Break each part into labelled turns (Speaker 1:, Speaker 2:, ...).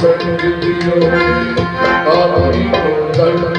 Speaker 1: दंड दियो आपकी दंड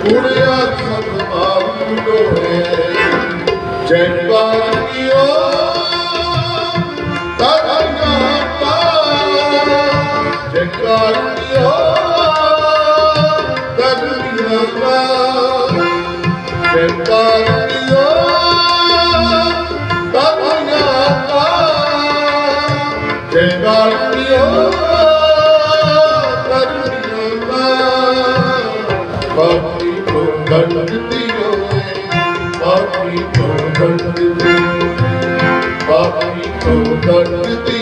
Speaker 1: ਕੁੜਿਆ ਸਤਵਾਉ ਡੋਰੇ ਜੈਕਾਰ ਕੀਓ ਤਰਗਾ ਪਾ ਜੈਕਾਰ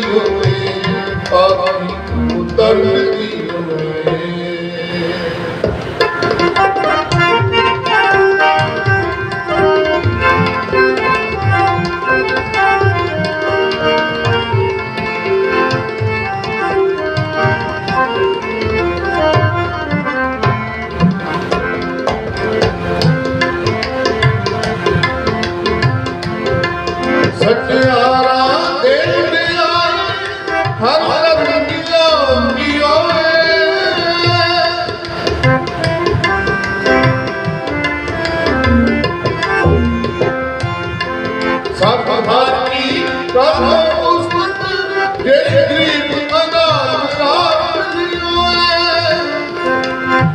Speaker 1: ਹੋਵੇ ਆਖੀ ਉਤਰਨ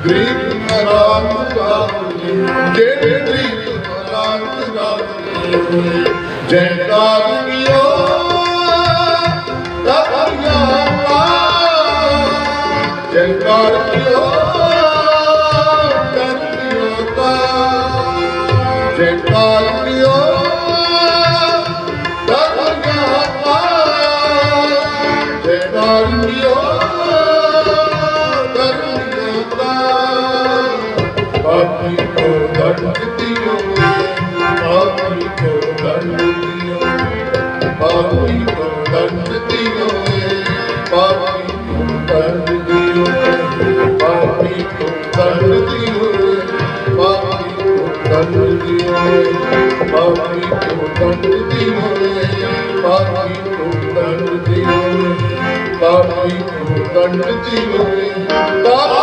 Speaker 1: ਗਰੀਬ ਨਰਾਂਤ ਗਾਉਂਦੇ ਜੇ ਢੀਠ ਨਰਾਂਤ ਗਾਉਂਦੇ ਜੈ ਕਾਰਨ ਕੀਓ ਪਾਪੀ ਕੋ ਦੰਡ ਦਿਓ ਪਾਪੀ ਕੋ ਦੰਡ ਦਿਓ ਪਾਪੀ ਕੋ ਦੰਡ ਦਿਓ ਪਾਪੀ ਕੋ ਦੰਡ ਦਿਓ ਪਾਪੀ ਕੋ ਦੰਡ ਦਿਓ ਪਾਪੀ ਕੋ ਦੰਡ ਦਿਓ ਪਾਪੀ ਕੋ ਦੰਡ ਦਿਓ ਪਾਪੀ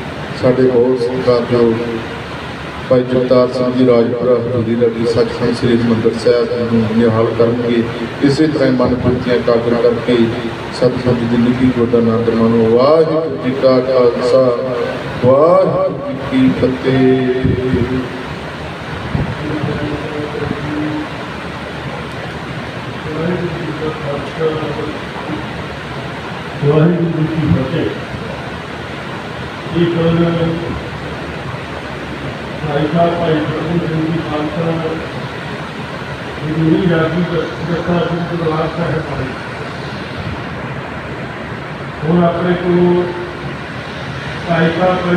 Speaker 1: ਸਾਡੇ ਬਹੁਤ ਸਤਿਕਾਰਯੋਗ ਭਾਈ ਜਗਤਾਰ ਸਿੰਘ ਜੀ, ਰਾਜਪੁਰਾ ਹਜ਼ੂਰੀ ਲੱਗੀ ਸੱਚਖੰਡ ਸ੍ਰੀ ਹਰਿਮੰਦਰ ਸਾਹਿਬ ਨੂੰ ਨਿਹਾਲ ਕਰਨਗੇ। ਇਸੇ ਤਰ੍ਹਾਂ ਮਨ ਪੁਰਤੀਆਂ ਕਾਗਰ ਕਰਕੇ ਸਤਿਗੁਰੂ ਜੀ ਦੀ ਜ਼ਿੰਦਗੀ ਗੋਡਾ ਆਨੰਦ ਮਾਣੋ। ਵਾਹਿਗੁਰੂ ਜੀ ਕਾ ਖਾਲਸਾ, ਵਾਹਿਗੁਰੂ ਜੀ ਕੀ ਫਤਿਹ।
Speaker 2: ਵਾਹਿਗੁਰੂ ਜੀ ਕੀ ਫਤਿਹ। ఈ రోజులలో भाईसाहब की खालसा गुरु यादी दस्ता जी दरबार साहब आए हूँ अपने को भाई साहब